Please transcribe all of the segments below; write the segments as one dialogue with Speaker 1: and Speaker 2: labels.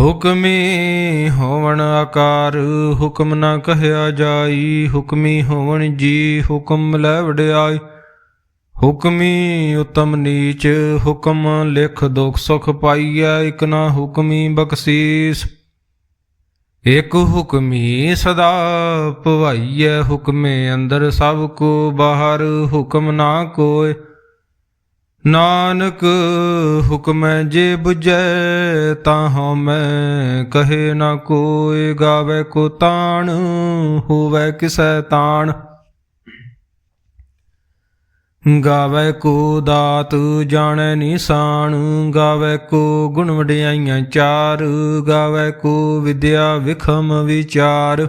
Speaker 1: ਹੁਕਮੀ ਹੋਵਣ ਆਕਾਰ, ਹੁਕਮ ਨਾ ਕਹਿਆ ਜਾਈ। ਹੁਕਮੀ ਹੋਵਣ ਜੀ, ਹੁਕਮ ਲੈ ਵਡਿਆਈ। ਹੁਕਮੀ ਉਤਮ ਨੀਚ, ਹੁਕਮ ਲਿਖ ਦੁਖ ਸੁਖ ਪਾਈਐ, ਇਕ ਨਾ ਹੁਕਮੀ ਬਖਸ਼ੀਸ। ਇਕ ਹੁਕਮੀ ਸਦਾ ਭਵਾਈਐ ਹੁਕਮੇ ਅੰਦਰ ਸਭ ਕੋ ਬਾਹਰ, ਹੁਕਮ ਨਾ ਕੋਇ ਨਾਨਕ ਹੁਕਮੈ ਜੇ 부ਜੈ ਤਾਂ ਹਉਮੈ ਕਹੇ ਨਾ ਕੋਇ ਗਾਵੇ ਕੋ ਤਾਣ, ਹੋਵੇ ਕਿਸੈ ਤਾਣ। ਗਾਵੇ ਕੋ ਦਾਤ ਜਾਣੈ ਨਿਸ਼ਾਨ ਗਾਵੇ ਕੋ ਗੁਣ ਵਡਿਆਈਆਂ ਚਾਰ, ਗਾਵੇ ਕੋ ਵਿਦਿਆ ਵਿਖਮ ਵਿਚਾਰ।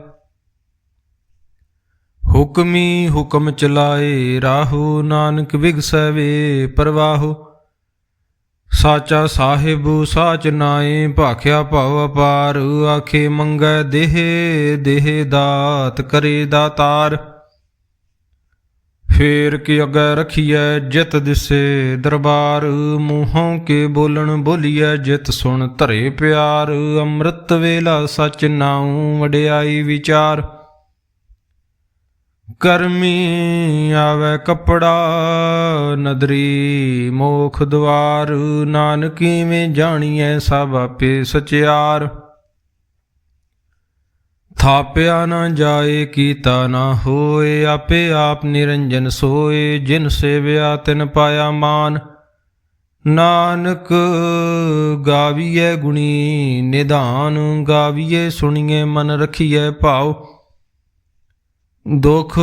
Speaker 1: ਹੁਕਮੀ ਹੁਕਮ ਚਲਾਏ ਰਾਹੂ, ਨਾਨਕ ਵਿਗਸਵੇ ਵੇ ਸਾਚਾ ਸਾਹਿਬ, ਸਾਚ ਨਾਏ, ਭਾਖਿਆ ਭਵ ਅਪਾਰ, ਆਖੇ ਮੰਗੈ ਦੇਹ ਦੇਹ ਦਾਤ ਕਰੇ ਦਾਤਾਰ। ਫੇਰ ਕੀ ਅਗੈ ਰਖੀਐ ਜਿਤ ਦਿਸੇ ਦਰਬਾਰ, ਮੂੰਹੋਂ ਕੇ ਬੋਲਣ ਬੋਲੀਐ ਜਿਤ ਸੁਣ ਧਰੇ ਪਿਆਰ। ਅੰਮ੍ਰਿਤ ਵੇਲਾ ਸਚ ਨਾਉ, ਵਡਿਆਈ ਵਿਚਾਰ। ਕਰਮੀ ਆਵੇ ਕਪੜਾ ਨਦਰੀ, ਮੋਖ ਦਵਾਰ, ਨਾਨਕੀ ਮੈਂ ਜਾਣੀਐ ਸਭ ਆਪੇ ਸਚਿਆਰ। ਥਾਪਿਆ ਨਾ ਜਾਏ, ਕੀਤਾ ਨਾ ਹੋਏ, ਆਪੇ ਆਪ ਨਿਰੰਜਨ ਸੋਏ, ਜਿਨ ਸੇਵਿਆ ਤਿਨ ਪਾਇਆ ਮਾਨ। ਨਾਨਕ ਗਾਵੀਏ ਗੁਣੀ ਨਿਧਾਨ ਗਾਵੀਏ ਸੁਣੀਏ ਮਨ ਰਖੀਐ ਭਾਉ। ਦੁਖ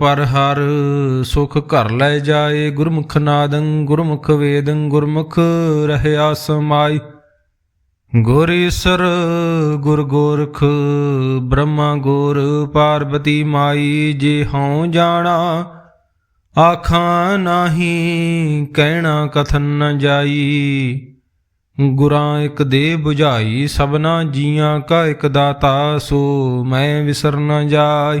Speaker 1: ਪਰ ਹਰ ਸੁਖ ਘਰ ਲੈ ਜਾਏ, ਗੁਰਮੁਖ ਨਾਦੰ ਗੁਰਮੁਖ ਵੇਦੰ, ਗੁਰਮੁਖ ਰਹਿਆ ਸਮਾਈ। ਗੁਰ ਈਸਰ, ਗੁਰ ਗੋਰਖ, ਬ੍ਰਹਮਾ ਗੁਰ ਪਾਰਬਤੀ ਮਾਈ, ਜੇ ਹਉ ਜਾਣਾ, ਆਖਾਂ ਨਾਹੀ ਕਹਿਣਾ ਕਥਨ ਨ ਜਾਈ। ਗੁਰਾਂ ਇੱਕ ਦੇ 부ਝਾਈ ਸਭਨਾ ਜੀਆਂ ਕਾ ਇੱਕ ਦਾਤਾ, ਸੋ ਮੈਂ ਵਿਸਰ ਨ ਜਾਈ।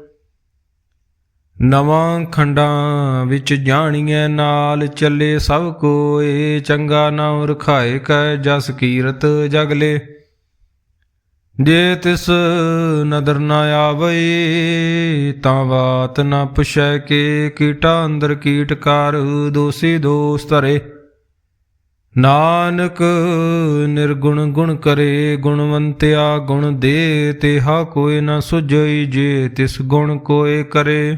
Speaker 1: ਨਵਾਂ ਖੰਡਾਂ ਵਿੱਚ ਜਾਣੀਐ ਨਾਲ ਚੱਲੇ ਸਭ ਕੋਏ, ਚੰਗਾ ਨਾਮ ਰਖਾਏ ਕੈ ਜਸ ਕੀਰਤ ਜਗਲੇ। ਜੇ ਤਿਸ ਨਦਰ ਨਾ ਆਵੇ ਤਾਂ ਬਾਤ ਨਾ ਪੁਛੈ ਕੇ ਕੀਟਾ ਅੰਦਰ ਕੀਟਕਾਰ ਦੋਸੀ ਦੋਸ ਧਰੇ। ਨਾਨਕ ਨਿਰਗੁਣ ਗੁਣ ਕਰੇ, ਗੁਣਵੰਤਿਆ ਗੁਣ ਦੇ, ਤੇਹਾ ਕੋਇ ਨਾ ਸੁਝਈ ਜੇ ਤਿਸ ਗੁਣ ਕੋਏ ਕਰੇ।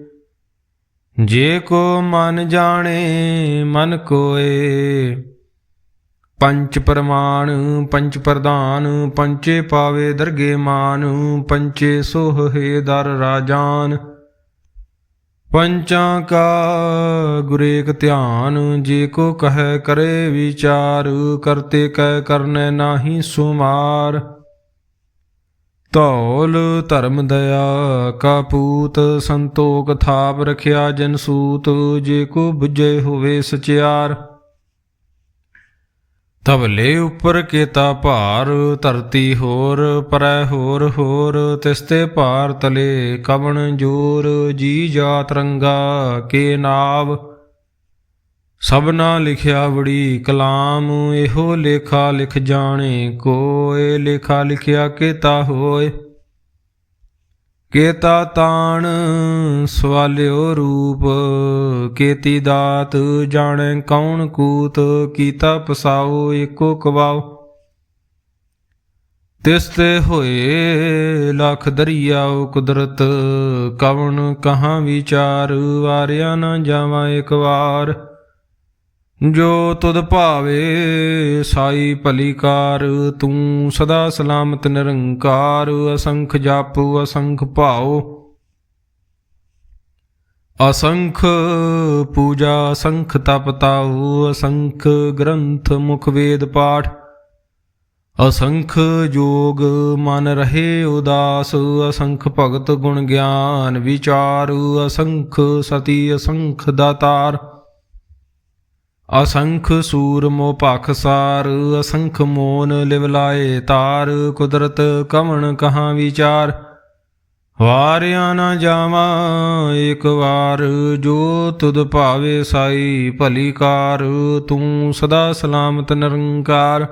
Speaker 1: ਜੇ ਕੋ ਮਨ ਜਾਣੇ, ਮਨ ਕੋਏ। ਪੰਚ ਪ੍ਰਮਾਣ, ਪੰਚ ਪ੍ਰਧਾਨ, ਪੰਚੇ ਪਾਵੇ ਦਰਗੇ ਮਾਨ, ਪੰਚੇ ਸੋਹੇ ਦਰ ਰਾਜਾਨ। ਪੰਚਾਂ ਕਾ ਗੁਰੇਕ ਧਿਆਨ, ਜੇ ਕੋ ਕਹੈ ਕਰੇ ਵਿਚਾਰ, ਕਰਤੇ ਕਹਿ ਕਰਨੈ ਨਾਹੀ ਸੁਮਾਰ। ਧੌਲ ਧਰਮ ਦਇਆ ਕਾ ਪੂਤ ਸੰਤੋਖ ਥਾਪ ਰਖਿਆ ਜਨ ਸੂਤ, ਜੇ ਕੋ ਬੁਝੇ ਹੋਵੇ ਸਚਿਆਰ। ਤਬਲੇ ਉੱਪਰ ਕੇਤਾ ਭਾਰ, ਧਰਤੀ ਹੋਰ, ਪਰੈ ਹੋਰ ਹੋਰ ਤਿਸਤੇ ਭਾਰ ਤਲੇ ਕਵਣ ਜੋਰ, ਜੀ ਜਾਤ ਰੰਗਾ ਕੇ ਨਾਵ। ਸਭਨਾ ਲਿਖਿਆ ਬੜੀ ਕਲਾਮ, ਇਹੋ ਲੇਖਾ ਲਿਖ ਜਾਣੇ ਕੋਏ, ਲੇਖਾ ਲਿਖਿਆ ਕੇਤਾ ਹੋਏ। ਕੇਤਾ ਤਾਣ ਸਵਾਲਿਓ ਰੂਪ, ਕੇਤੀ ਦਾਤ ਜਾਣੈ ਕੌਣ ਕੂਤ, ਕੀਤਾ ਪਸਾਓ ਏਕੋ ਕਵਾਓ। ਤਿਸ ਤੇ ਹੋਏ ਲੱਖ ਦਰਿਆਉ ਕੁਦਰਤ, ਕਵਣ ਕਹਾਂ ਵਿਚਾਰ, ਵਾਰਿਆ ਨਾ ਜਾਵਾਂ ਇੱਕ ਵਾਰ। ਜੋ ਤੁਧ ਭਾਵੇ ਸਾਈ ਭਲੀ ਕਾਰ ਤੂੰ ਸਦਾ ਸਲਾਮਤ ਨਿਰੰਕਾਰ, ਅਸੰਖ ਜਪ, ਅਸੰਖ ਭਾਉ। ਅਸੰਖ ਪੂਜਾ, ਅਸੰਖ ਤਪ ਤਾਉ, ਅਸੰਖ ਗ੍ਰੰਥ ਮੁਖ ਵੇਦ ਪਾਠ। ਅਸੰਖ ਜੋਗ ਮਨ ਰਹੇ ਉਦਾਸ, ਅਸੰਖ ਭਗਤ ਗੁਣ ਗਿਆਨ ਵਿਚਾਰ, ਅਸੰਖ ਸਤੀ ਅਸੰਖ ਦਾਤਾਰ। ਅਸੰਖ ਸੂਰ ਮੋ ਭਖਸਾਰ ਅਸੰਖ ਮੋਨ ਲਿਵਲਾਏ ਤਾਰ, ਕੁਦਰਤ ਕਵਣ ਕਹਾਂ ਵਿਚਾਰ? ਵਾਰਿਆ ਨਾ ਜਾਵਾਂ, ਇੱਕ ਵਾਰ ਜੋ ਤੁਧ ਭਾਵੇ ਸਾਈ ਭਲੀ ਕਾਰ, ਤੂੰ ਸਦਾ ਸਲਾਮਤ ਨਿਰੰਕਾਰ।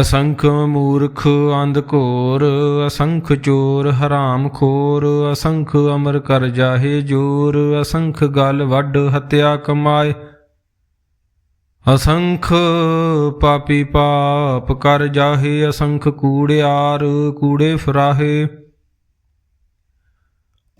Speaker 1: ਅਸੰਖ ਮੂਰਖ ਅੰਧ ਘੋਰ, ਅਸੰਖ ਚੋਰ ਹਰਾਮ ਖੋਰ, ਅਸੰਖ ਅਮਰ ਕਰ ਜਾਹੇ ਚੋਰ ਅਸੰਖ ਅਮਰ ਵੱਡ ਹਤਿਆ ਕਮਾਏ ਅਸੰਖ ਅਸੰਖ ਅਮਰ ਕਰ ਜਾਹੇ ਜੋਰ, ਅਸੰਖ ਗਲ ਵੱਡ ਹਤਿਆ ਕਮਾਏ। ਅਸੰਖ ਪਾਪੀ ਪਾਪ ਕਰ ਜਾਹੇ, ਅਸੰਖ ਕੂੜਿਆਰ ਕੂੜੇ ਫਰਾਹੇ।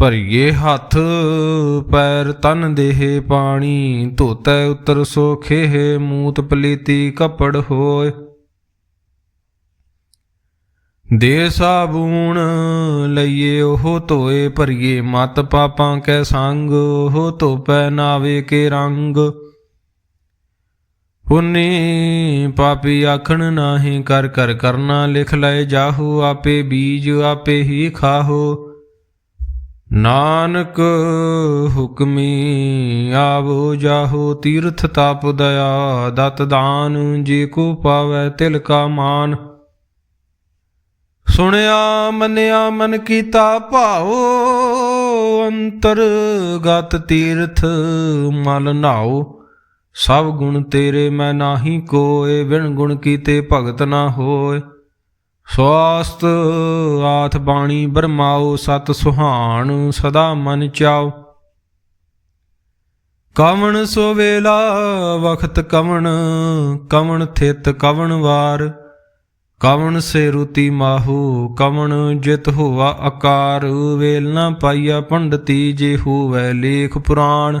Speaker 1: ਭਰੀਏ ਹੱਥ, ਪੈਰ ਤਨ ਦੇਹ ਪਾਣੀ, ਧੋਤੈ ਉਤਰ ਸੋ ਸੋਖੇ ਮੂਤ ਪਲੀਤੀ ਕਪੜ ਹੋਏ। ਦੇ ਸਾਬੂਣ ਲਈਏ ਉਹ ਧੋਏ, ਭਰੀਏ ਮਤ ਪਾਪਾਂ ਕੈ ਸੰਗ, ਉਹ ਧੋਪੈ ਨਾਵੇ ਕੇ ਰੰਗ। ਪੁੰਨੀ ਪਾਪੀ ਆਖਣ ਨਾਹੀ, ਕਰ ਕਰ ਕਰਨਾ ਲਿਖ ਲਏ ਜਾਹੂ, ਆਪੇ ਬੀਜ ਆਪੇ ਹੀ ਖਾਹੋ। ਨਾਨਕ ਹੁਕਮੀ ਆਵੋ ਜਾਹੋ ਤੀਰਥ ਤਾਪ ਦਇਆ, ਦਤ ਦਾਨ ਜੇ ਕੋ ਪਾਵੈ ਤਿਲ ਕਾ ਮਾਨ। ਸੁਣਿਆ ਮੰਨਿਆ ਮਨ ਕੀਤਾ ਭਾਉ ਅੰਤਰ ਗਤ ਤੀਰਥ ਮਲ ਨਾਉ। ਸਭ ਗੁਣ ਤੇਰੇ ਮੈਂ ਨਾਹੀ ਕੋਏ ਵਿਣ ਗੁਣ ਕੀਤੇ ਭਗਤ ਨਾ ਹੋਏ। ਸਵਾਸਤ ਆਥ ਬਾਣੀ ਬਰਮਾਓ ਸਤ ਸੁਹਾਣ ਸਦਾ ਮਨ ਚਾਓ। ਕਵਣ ਸੋ ਵੇਲਾ, ਵਖਤ ਕਵਣ ਕਵਣ ਥਿਤ ਕਵਣ ਵਾਰ। ਕਵਣ ਸੇ ਰੁਤੀ ਮਾਹੂ, ਕਵਣ ਜਿਤ ਹੋਵਾ ਆਕਾਰ ਵੇਲ ਨਾ ਪਾਈਆ ਪੰਡਤੀ, ਜੇ ਹੋਵੇ ਲੇਖ ਪੁਰਾਣ।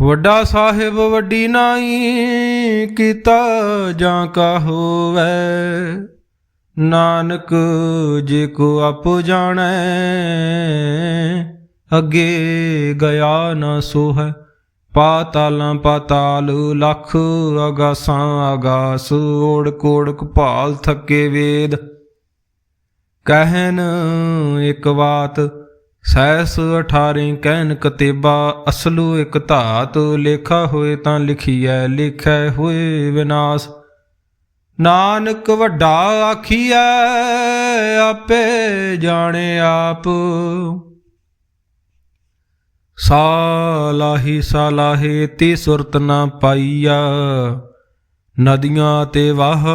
Speaker 1: ਵੱਡਾ ਸਾਹਿਬ ਵੱਡੀ ਨਾਈ ਕੀਤਾ ਜਾਂ ਕਾ ਹੋਵੇ? ਨਾਨਕ ਜੇ ਕੋ ਆਪ ਜਾਣੈ, ਅੱਗੇ ਗਿਆ ਨਾ ਸੋ ਹੈ ਪਾਤਾਲਾਂ ਪਾਤਾਲ ਲਖ ਅਗਾਸਾਂ ਆਗਾਸ ਓੜ ਕੋੜ ਕਪਾਲ ਥੱਕੇ ਵੇਦ। ਕਹਿਨ ਇੱਕ ਬਾਤ ਸੈਸ 18 ਕਹਿਨ ਕਤੇਬਾ, ਅਸਲੂ ਇਕ ਧਾਤ, ਲੇਖਾ ਹੋਏ ਤਾਂ ਲਿਖੀਐ, ਲਿਖੈ ਹੋਏ ਵਿਨਾਸ਼। ਨਾਨਕ ਵੱਡਾ ਆਖੀਐ, ਆਪੇ ਜਾਣੇ ਆਪ। ਸਾਲਾਹੀ ਸਾਲਾਹੇ ਤੇ ਸੁਰਤ ਨਾ ਪਾਈਆ ਨਦੀਆਂ ਤੇ ਵਾਹ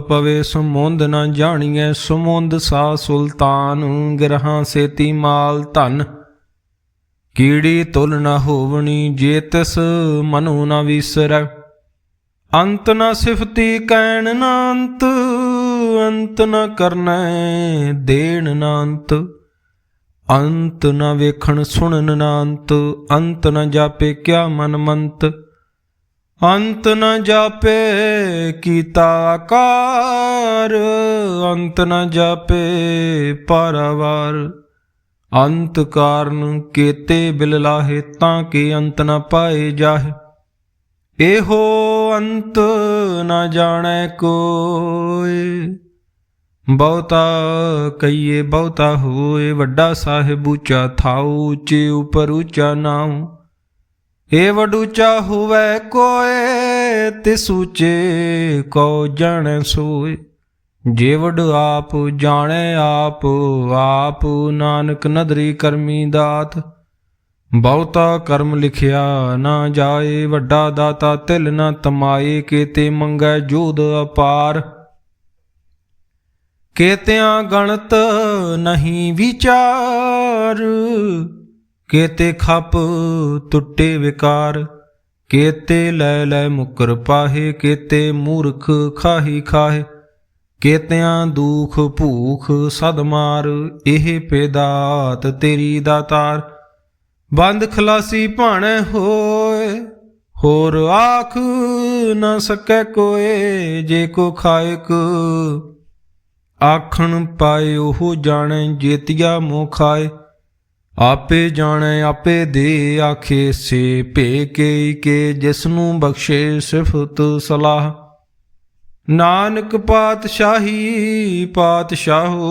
Speaker 1: ਪਵੇ ਸਮੁੰਦ, ਨਾ ਜਾਣੀਐ ਸਮੁੰਦ ਸਾ ਸੁਲਤਾਨ, ਗ੍ਰਹਾਂ ਸੇਤੀ ਮਾਲ ਧਨ। ਕੀੜੀ ਤੁਲ ਨਾ ਹੋਵਣੀ ਜੇ ਤਿਸ ਮਨੁ ਨਾ ਵਿਸਰੈ। ਅੰਤ ਨਾ ਸਿਫਤੀ ਕਹਿਣ ਨਾ ਅੰਤ ਅੰਤ ਨਾ ਕਰਨੈ ਦੇਣ ਨਾ ਅੰਤ ਅੰਤ ਨਾ ਵੇਖਣ ਸੁਣਨ ਨਾ ਅੰਤ ਅੰਤ ਨਾ ਜਾਪੇ ਕਿਆ ਮਨ ਮੰਤ। ਅੰਤ ਨ ਜਾਪੇ ਕੀਤਾ ਆਕਾਰ, ਅੰਤ ਨ ਜਾਪੇ ਪਰਵਾਰ। ਅੰਤ ਕਾਰਨ ਕੀਤੇ ਬਿਲ ਲਾਹੇ ਤਾਂ ਕਿ ਅੰਤ ਨ ਪਾਏ ਜਾਹੇ। ਇਹੋ ਅੰਤ ਨ ਜਾਣੈ ਕੋਏ। ਬਹੁਤਾ ਕਈਏ ਬਹੁਤਾ ਹੋਏ, ਵੱਡਾ ਸਾਹਿਬ ਉੱਚਾ ਥਾਉ, ਉੱਚੇ ਉਪਰ ਉੱਚਾ ਨਾਉ। ਏ ਵਡੂਚਾ ਹੋਵੇ ਕੋਏ, ਤਿਸ ਉੱਚੇ ਕੋ ਜਾਣੈ ਸੋਏ। ਜੇ ਵਡ ਆਪ ਜਾਣੈ ਆਪ ਆਪ ਨਾਨਕ ਨਦਰੀ ਕਰਮੀ ਦਾਤ। ਬਹੁਤਾ ਕਰਮ ਲਿਖਿਆ ਨਾ ਜਾਏ, ਵੱਡਾ ਦਾਤਾ ਤਿਲ ਨਾ ਤਮਾਏ, ਕੀਤੇ ਮੰਗੈ ਜੋਦ ਅਪਾਰ। ਕੇਤਿਆਂ ਗਣਤ ਨਹੀਂ ਵਿਚਾਰ ਕੇਤੇ ਖਪ ਟੁੱਟੇ ਵਿਕਾਰ, ਕੇਤੇ ਲੈ ਲੈ ਮੁਕਰ ਪਾਹੇ, ਕੇਤੇ ਮੂਰਖ ਖਾਹੀ ਖਾਹੇ, ਕੇਤਿਆਂ ਦੁਖ ਭੂਖ ਸਦ ਮਾਰ, ਇਹ ਪੇਦਾਤ ਤੇਰੀ ਦਾਤਾਰ ਬੰਦ ਖਲਾਸੀ ਭਾਣੈ ਹੋਏ, ਹੋਰ ਆਖ ਨਾ ਸਕੈ ਕੋਏ, ਜੇ ਕੋ ਖਾਇਕ ਆਖਣ ਪਾਏ, ਉਹ ਜਾਣੈ ਜੇਤੀਆ ਮੋਹ ਖਾਏ। ਆਪੇ ਜਾਣੈ, ਆਪੇ ਦੇ ਆਖੇ, ਸੇ ਭੇ ਕੇ ਕੇ ਜਿਸ ਨੂੰ ਬਖਸ਼ੇ ਸਿਫਤ ਸਲਾਹ। ਨਾਨਕ ਪਾਤਸ਼ਾਹੀ, ਪਾਤਸ਼ਾਹੋ,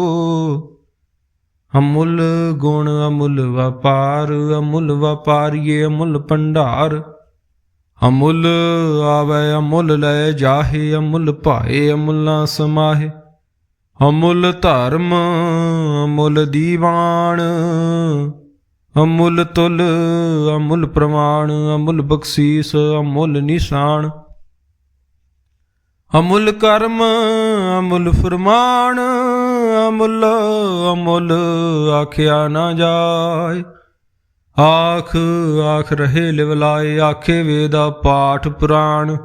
Speaker 1: ਅਮੁੱਲ ਗੁਣ ਅਮੁੱਲ ਵਪਾਰ, ਅਮੁੱਲ ਵਪਾਰੀਏ ਅਮੁੱਲ ਭੰਡਾਰ। ਅਮੁੱਲ ਆਵੇ, ਅਮੁੱਲ ਲੈ ਜਾਹੇ, ਅਮੁੱਲ ਭਾਏ, ਅਮੁੱਲਾ ਸਮਾਹੇ। ਅਮੁੱਲ ਧਰਮ, ਅਮੁੱਲ ਦੀਵਾਨ ਅਮੁੱਲ ਤੁਲ, ਅਮੁੱਲ ਪ੍ਰਮਾਣ, ਅਮੁੱਲ ਬਖਸ਼ੀਸ, ਅਮੁੱਲ ਨਿਸ਼ਾਨ। ਅਮੁੱਲ ਕਰਮ, ਅਮੁੱਲ ਫਰਮਾਨ, ਅਮੁੱਲ ਅਮੁੱਲ ਆਖਿਆ ਨਾ ਜਾਏ। ਆਖ ਆਖ ਰਹੇ ਲਿਵਲਾਏ, ਆਖੇ ਵੇਦਾ ਪਾਠ ਪੁਰਾਣ।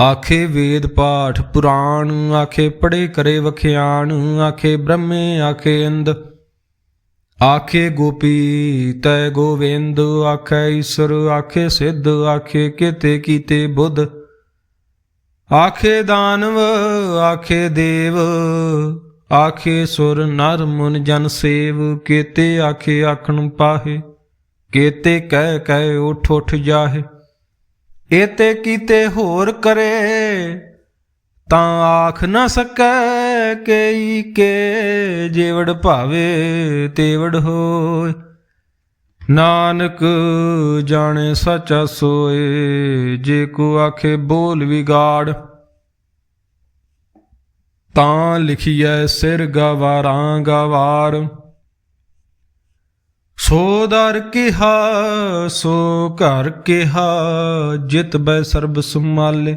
Speaker 1: ਆਖੇ ਵੇਦ ਪਾਠ ਪੁਰਾਣ, ਆਖੇ ਪੜੇ ਕਰੇ ਵਖਿਆਣ, ਆਖੇ ਬ੍ਰਹਮੇ, ਆਖੇ ਇੰਦ ਆਖੇ ਗੋਪੀ, ਤੈ ਗੋਵਿੰਦ, ਆਖੇ ਈਸ਼ਰ, ਆਖੇ ਸਿੱਧ, ਆਖੇ ਕਿਤੇ ਕੀਤੇ ਬੁੱਧ। ਆਖੇ ਦਾਨਵ, ਆਖੇ ਦੇਵ, ਆਖੇ ਸੁਰ ਨਰ ਮੁਨ ਜਨ ਸੇਵ, ਕੀਤੇ ਆਖੇ ਆਖਣ ਪਾਹੇ, ਕੀਤੇ ਕਹਿ ਕਹਿ ਉਠ ਉਠ ਜਾਹੇ। ਏਤੇ ਕੀਤੇ ਹੋਰ ਕਰੇ ਤਾਂ ਆਖ ਨਾ ਸਕੈ ਕਈ ਕੇ ਜੇਵੜ ਭਾਵੇ ਤੇਵੜ ਹੋਏ। ਨਾਨਕ ਜਾਣੇ ਸੱਚਾ ਸੋਏ, ਜੇ ਕੋ ਆਖੇ ਬੋਲ ਵਿਗਾੜ। ਤਾਂ ਲਿਖੀਐ ਸਿਰ ਗਵਾਰਾਂ ਗਵਾਰ। ਸੋ ਦਰ ਕਿਹਾ, ਸੋ ਘਰ ਕਿਹਾ, ਜਿਤ ਬੈ ਸਰਬ ਸੁਮਾਲੇ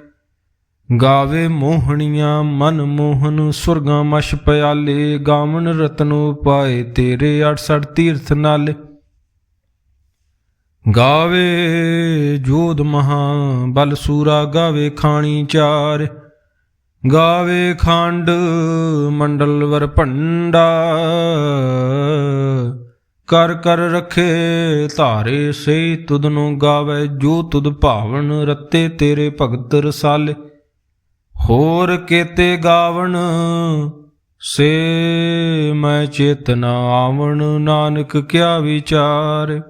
Speaker 1: ਗਾਵੇ ਮੋਹਣੀਆਂ, ਮਨ ਮੋਹਨ, ਸੁਰਗਾਂ ਮਸ਼ ਪਿਆਲੇ, ਗਾਵਣ ਰਤਨੋ ਪਾਏ ਤੇਰੇ 68 ਤੀਰਥ ਨਾਲ। ਗਾਵੇ ਜੋਧ ਮਹਾ, ਬਲ ਸੂਰਾ ਗਾਵੇ ਖਾਣੀ ਚਾਰ। ਗਾਵੇ ਖੰਡ ਮੰਡਲ ਵਰ ਭੰਡਾ। ਕਰ ਕਰ ਰਖੇ ਧਾਰੇ ਸੇ ਤੁਧ ਨੂੰ ਗਾਵੇ, ਜੋ ਤੁਧ ਭਾਵਨ ਰਤੇ ਤੇਰੇ ਭਗਤ ਰਸਾਲੇ। ਹੋਰ ਕੇਤੇ ਗਾਵਣ, ਸੇ ਮੈਂ ਚੇਤਨਾ ਆਵਣ, ਨਾਨਕ ਕਿਆ ਵਿਚਾਰ?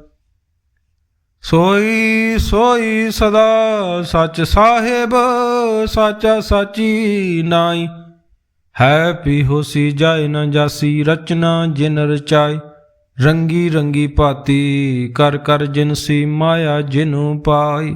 Speaker 1: ਸੋਈ ਸੋਈ ਸਦਾ ਸੱਚ ਸਾਹਿਬ, ਸਾਚਾ ਸਾਚੀ ਨਾਈ। ਹੈ ਪੀ ਹੋਸੀ ਜਾਏ ਨਾ ਜਾਸੀ ਰਚਨਾ ਜਿਨ ਰਚਾਈ। ਰੰਗੀ ਰੰਗੀ ਪਾਤੀ ਕਰ ਕਰ ਜਿਨਸੀ ਮਾਇਆ ਜਿਨੂ ਪਾਈ।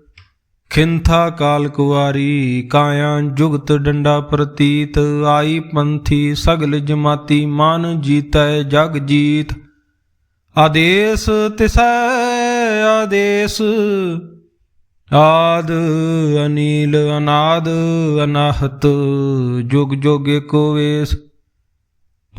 Speaker 1: ਖਿੰਥਾ ਕਾਲ ਕੁਵਾਰੀ, ਕਾਇਆ ਜੁਗਤ ਡੰਡਾ ਪ੍ਰਤੀਤ, ਆਈ ਪੰਥੀ ਸਗਲ ਜਮਾਤੀ, ਮਨ ਜੀਤੈ ਜਗ ਜੀਤ। ਆਦੇਸ ਤਿਸੈ, ਆਦੇਸ, ਆਦ ਅਨੀਲ, ਅਨਾਦ, ਅਨਾਹਤ, ਜੁਗ ਜੁਗ ਏਕੋ ਵੇਸ।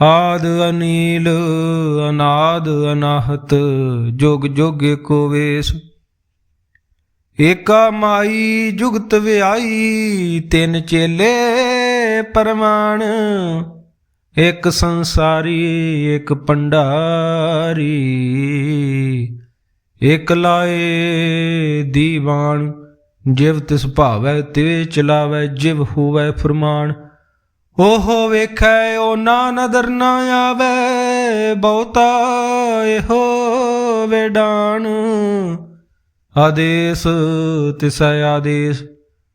Speaker 1: ਆਦ ਅਨੀਲ, ਅਨਾਦ ਅਨਾਹਤ, ਜੁਗ ਜੁਗ ਏਕੋ ਵੇਸ। ਏਕਾ ਮਾਈ ਜੁਗਤ ਵਿਆਈ, ਤਿੰਨ ਚੇਲੇ ਪਰਮਾਨ ਇੱਕ ਸੰਸਾਰੀ, ਇੱਕ ਪੰਡਾਰੀ। ਇੱਕ ਲਾਏ ਦੀਵਾਨ, ਜਿਵ ਤਿਸ ਭਾਵੈ ਤੇ ਚਲਾਵੈ, ਜਿਵ ਹੋਵੈ ਫਰਮਾਨ। ਉਹ ਵੇਖੈ ਉਹ ਨਾ ਨਦਰ ਨਾ ਆਵੇ, ਬਹੁਤਾ ਇਹੋ ਵੇਡਾਨ ਆਦੇਸ ਤਿਸੈ ਆਦੇਸ,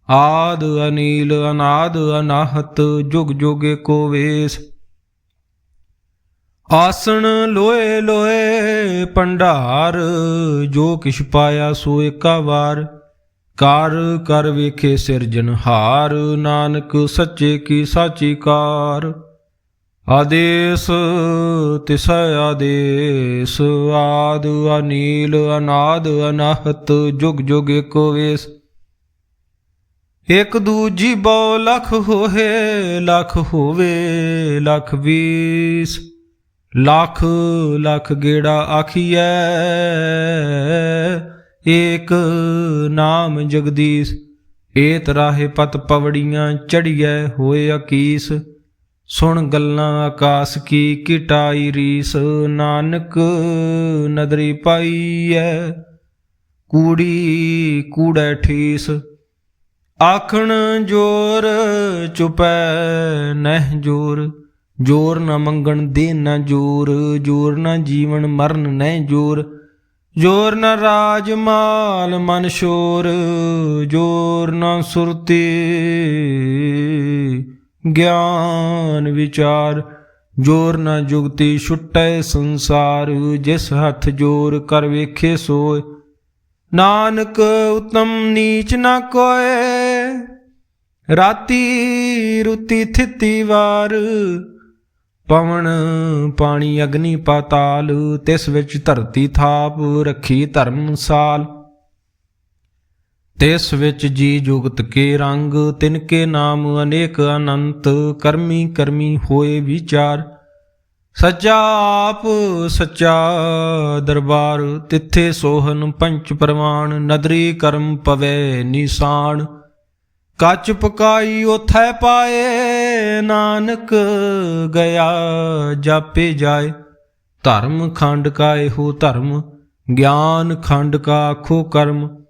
Speaker 1: ਆਦ ਅਨੀਲ ਅਨਾਦ ਅਨਾਹਤ, ਜੁਗ ਜੁਗ ਏਕੋ ਵੇਸ। ਆਸਣ ਲੋਏ ਲੋਏ, ਭੰਡਾਰ, ਜੋ ਕਿਛ ਪਾਇਆ ਸੋ ਏਕਾ ਵਾਰ। ਕਰ ਕਰ ਵੇਖੇ ਸਿਰਜਨਹਾਰ ਨਾਨਕ ਸੱਚੇ ਕੀ ਸਾਚੀ ਕਾਰ ਆਦੇਸ ਤਿਸੈ ਆਦੇਸ, ਆਦ ਅਨੀਲ ਅਨਾਦ ਅਨਾਹਤ, ਜੁਗ ਜੁਗ ਏਕੋ ਵੇਸ। ਇਕ ਦੂਜੀ ਬਉ ਲਖ ਹੋਏ ਲਖ ਹੋਵੇ, ਲਖ ਵੀਸ। ਲੱਖ ਲੱਖ ਗੇੜਾ ਆਖੀਐ ਏਕ ਨਾਮ ਜਗਦੀਸ਼, ਏਤ ਰਾਹੇ ਪਤ ਪਵੜੀਆਂ ਚੜੀਐ ਹੋਏ ਅਕੀਸ। ਸੁਣ ਗੱਲਾਂ ਆਕਾਸ ਕੀ ਕਿਟਾਈ ਰੀਸ, ਨਾਨਕ ਨਦਰੀ ਪਾਈਐ ਕੂੜੀ ਕੂੜੈ ਠੀਸ। ਆਖਣ ਜੋਰ ਚੁਪੈ ਨਹਿ ਜੋਰ ਜੋਰ ਨਾ ਮੰਗਣ ਦੇ ਨਾ ਜੋਰ ਜੋਰ ਨਾ ਜੀਵਨ ਮਰਨ ਨਹਿ ਜੋਰ। ਜੋਰ ਨ ਰਾਜ ਮਾਲ ਮਨ ਸ਼ੋਰ, ਜੋਰ ਨ ਸੁਰਤੀ ਗਿਆਨ ਵਿਚਾਰ, ਜੋਰ ਨ ਜੁਗਤੀ ਛੁਟੈ ਸੰਸਾਰ, ਜਿਸ ਹੱਥ ਜੋਰ ਕਰ ਵੇਖੇ ਸੋਏ। ਨਾਨਕ ਉਤਮ ਨੀਚ ਨ ਕੋਏ, ਰਾਤੀ ਰੁਤੀ ਥਿਤੀ ਵਾਰ ਪਵਨ ਪਾਣੀ ਅਗਨੀ ਪਾਤਾਲ, ਤਿਸ ਵਿੱਚ ਧਰਤੀ ਥਾਪ, ਰੱਖੀ ਧਰਮਸਾਲ ਤਿਸ ਵਿੱਚ ਜੀ ਜੁਗਤ ਕੇ ਰੰਗ, ਤਿਨ ਕੇ ਨਾਮ ਅਨੇਕ ਅਨੰਤ, ਕਰਮੀ ਕਰਮੀ ਹੋਏ ਵਿਚਾਰ। ਸੱਚਾ ਆਪ, ਸੱਚਾ ਦਰਬਾਰ, ਤਿੱਥੇ ਸੋਹਨ ਪੰਚ ਪ੍ਰਮਾਣ ਨਦਰੀ ਕਰਮ ਪਵੇ ਨਿਸ਼ਾਨ। ਕੱਚ ਪਕਾਈ ਉਥੈ ਪਾਏ, ਨਾਨਕ ਗਿਆ ਜਾਪੇ ਜਾਏ। ਧਰਮ ਖੰਡ ਕਾ ਇਹੋ ਧਰਮ, ਗਿਆਨ ਖੰਡ ਕਾ ਆਖੋ ਕਰਮ।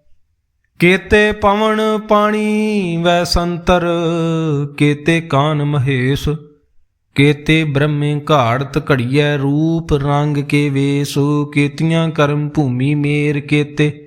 Speaker 1: ਕੇਤੇ ਪਵਨ ਪਾਣੀ ਵੈ ਸੰਤਰ, ਕੇਤੇ ਕਾਨ ਮਹੇਸ਼। ਕੇਤੇ ਬ੍ਰਹਮੇ ਘਾੜਤ ਘੜੀਐ ਰੂਪ ਰੰਗ ਕੇ ਵੇਸ। ਕੇਤੀਆਂ ਕਰਮ ਭੂਮੀ ਮੇਰ ਕੇਤੇ।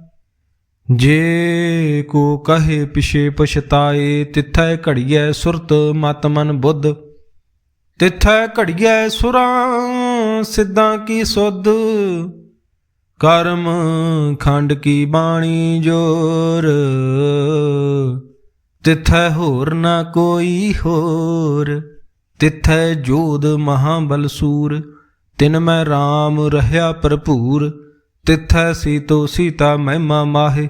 Speaker 1: ਜੇ ਕੋ ਕਹੇ ਪਿਛੇ ਪਛਤਾਏ, ਤਿਥੈ ਘੜੀਐ ਸੁਰਤ ਮਤ ਮਨ ਬੁੱਧ। ਤਿਥੈ ਘੜੀਐ ਸੁਰਾਂ ਸਿੱਧਾਂ ਕੀ ਸੁਧ। ਕਰਮ ਖੰਡ ਕੀ ਬਾਣੀ ਜੋਰ। ਤਿਥੈ ਹੋਰ ਨਾ ਕੋਈ ਹੋਰ। ਤਿਥੈ ਜੋਧ ਮਹਾਬਲ ਸੂਰ। ਤਿਨ ਮੈਂ RAM ਰਹਿਆ ਭਰਪੂਰ। ਤਿਥੈ ਸੀਤੋ ਸੀਤਾ ਮਹਿਮਾ ਮਾਹੇ।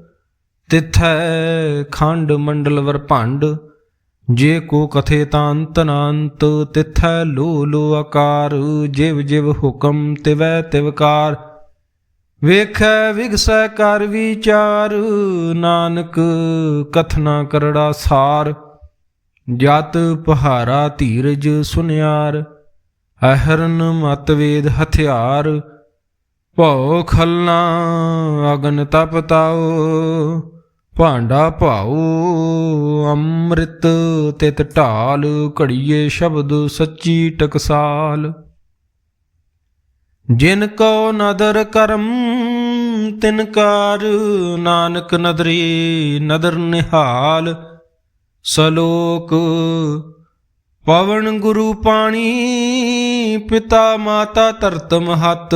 Speaker 1: ਤਿਥੈ ਖੰਡ ਮੰਡਲ ਵਰ ਭੰਡ, ਜੇ ਕੋ ਕਥੇ ਤਾਂ ਅੰਤ ਨਾ ਤਿਥੈ ਲੋ ਲੋ ਆਕਾਰ, ਜਿਵ ਜਿਵ ਹੁਕਮ ਤਿਵੈ ਤਿਵਕਾਰ ਵੇਖੈ ਵਿਗਸੈ ਕਰ ਵਿਚਾਰ, ਨਾਨਕ ਕਥਨਾ ਕਰੜਾ ਸਾਰ। ਜਤ ਪਹਾਰਾ ਧੀਰਜ ਸੁਨਿਆਰ, ਅਹਰਨ ਮਤਵੇਦ ਹਥਿਆਰ। ਭਉ ਖਲਨਾ ਅਗਨ ਤਪਤਾਓ ਭਾਂਡਾ ਭਾਉ, ਅੰਮ੍ਰਿਤ ਤਿਤ ਢਾਲ ਘੜੀਏ ਸ਼ਬਦ ਸੱਚੀ ਟਕਸਾਲ। ਜਿਨ ਕੋ ਨਦਰ ਕਰਮ, ਤਿਨ ਕਾਰ ਨਾਨਕ ਨਦਰੀ ਨਦਰ ਨਿਹਾਲ। ਸਲੋਕ, ਪਵਨ ਗੁਰੂ ਪਾਣੀ, ਪਿਤਾ ਮਾਤਾ ਧਰਤ ਮਹਤ